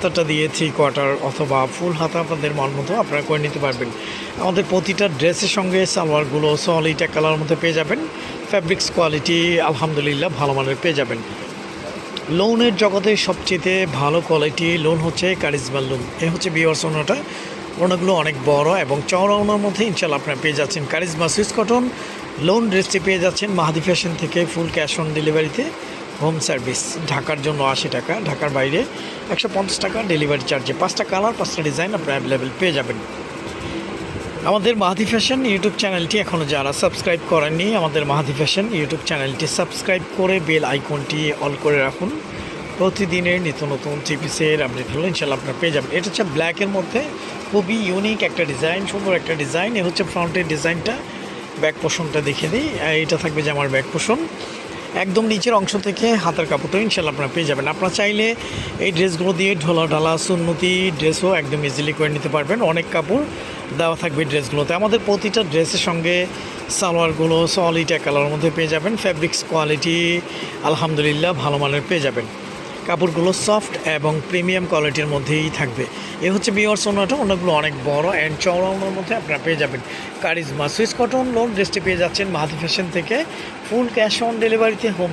হাতাটা দিয়ে three quarter অথবা ফুল হাতা আপনাদের মন মতো আপনারা করে নিতে পারবেন। আমাদের প্রতিটা ড্রেসের সঙ্গে সালোয়ারগুলো সলিটা কালার মধ্যে পেয়ে যাবেন। ফ্যাব্রিক্স কোয়ালিটি আলহামদুলিল্লাহ ভালো মানের পেয়ে যাবেন। লোনের জগতে সবচেয়ে ভালো কোয়ালিটি লোন হচ্ছে কারিজমা লোন এ হচ্ছে বিয়ার্স ওনাটা ওনাগুলো অনেক বড় এবং চওড়া ওনার মধ্যে ইনশাল্লাহ আপনারা পেয়ে যাচ্ছেন কারিজমা সুইস কটন। লোন ড্রেসটি পেয়ে যাচ্ছেন মাহাদি ফ্যাশন থেকে ফুল ক্যাশ অন ডেলিভারিতে হোম সার্ভিস, ঢাকার জন্য আশি টাকা, ঢাকার বাইরে একশো পঞ্চাশ টাকা, ডেলিভারি চার্জে পাঁচটা কালার পাঁচটা ডিজাইন আপনারা অ্যাভেলেবেল পেয়ে যাবেন। আমাদের মাহাদি ফ্যাশন ইউটিউব চ্যানেলটি এখনও যারা সাবস্ক্রাইব করেননি, আমাদের মাহাদি ফ্যাশন ইউটিউব চ্যানেলটি সাবস্ক্রাইব করে বেল আইকনটি অল করে রাখুন। প্রতিদিনের নিত্য নতুন থ্রি পিসের আপডেটগুলো ইনশাল্লাহ আপনারা পেয়ে যাবেন। এটা হচ্ছে ব্ল্যাকের মধ্যে, খুবই ইউনিক একটা ডিজাইন সুন্দর একটা ডিজাইন এ হচ্ছে ফ্রন্টের ডিজাইনটা ব্যাক পোষণটা দেখে দিই। এটা থাকবে যে আমার ব্যাক পোষণ একদম নিচের অংশ থেকে হাতের কাপড়টা ইনশাল্লাহ আপনারা পেয়ে যাবেন। আপনারা চাইলে এই ড্রেসগুলো দিয়ে ঢোলা ঢালা, সুন্নতি ড্রেসও একদম ইজিলি করে নিতে পারবেন। অনেক কাপড় দেওয়া থাকবে ড্রেসগুলোতে। আমাদের প্রতিটা ড্রেসের সঙ্গে সালোয়ারগুলো সলিটা কালারের মধ্যে পেয়ে যাবেন। ফ্যাব্রিক্স কোয়ালিটি আলহামদুলিল্লাহ ভালো মানের পেয়ে যাবেন। কাপড়গুলো সফট এবং প্রিমিয়াম কোয়ালিটির মধ্যেই থাকবে। এ হচ্ছে বিওর সোনাটা ওনাগুলো অনেক বড় অ্যান্ড চওড়া মধ্যে আপনারা পেয়ে যাবেন। কারিজমা সুইস কটন লোন ড্রেসটি পেয়ে যাচ্ছেন মাহাতি ফ্যাশন থেকে। ফুল ক্যাশ অন ডেলিভারিতে হোম